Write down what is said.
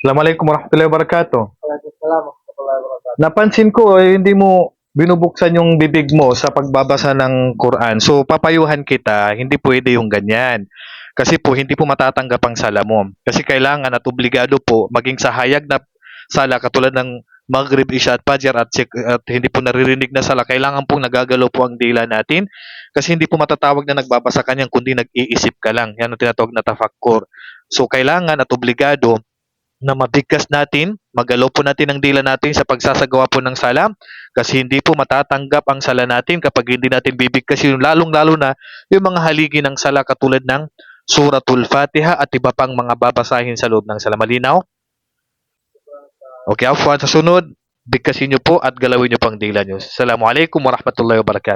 Assalamualaikum warahmatullahi wabarakatuh. Waalaikumsalam warahmatullahi wabarakatuh. Napansin ko, eh, hindi mo binubuksan yung bibig mo sa pagbabasa ng Quran. So, papayuhan kita, hindi pwede yung ganyan. Kasi po, hindi po matatanggap ang sala mo. Kasi kailangan at obligado po, maging sa hayag na sala, katulad ng Maghrib, Isha at Fajr at, at hindi po naririnig na sala, kailangan pong nagagalaw po ang dila natin kasi hindi po matatawag na nagbabasa ka niyan kundi nag-iisip ka lang. Yan ang tinatawag na tafakkur. So, kailangan at obligado na mabigkas natin, magalaw po natin ang dila natin sa pagsasagawa po ng sala kasi hindi po matatanggap ang sala natin kapag hindi natin bibigkas yung lalong-lalo na yung mga haligi ng sala katulad ng Suratul Fatiha at iba pang mga babasahin sa loob ng sala. Malinaw? Okay, afwan. Sa sunod, bigkasin nyo po at galawin nyo pang dila nyo. Assalamualaikum warahmatullahi wabarakatuh.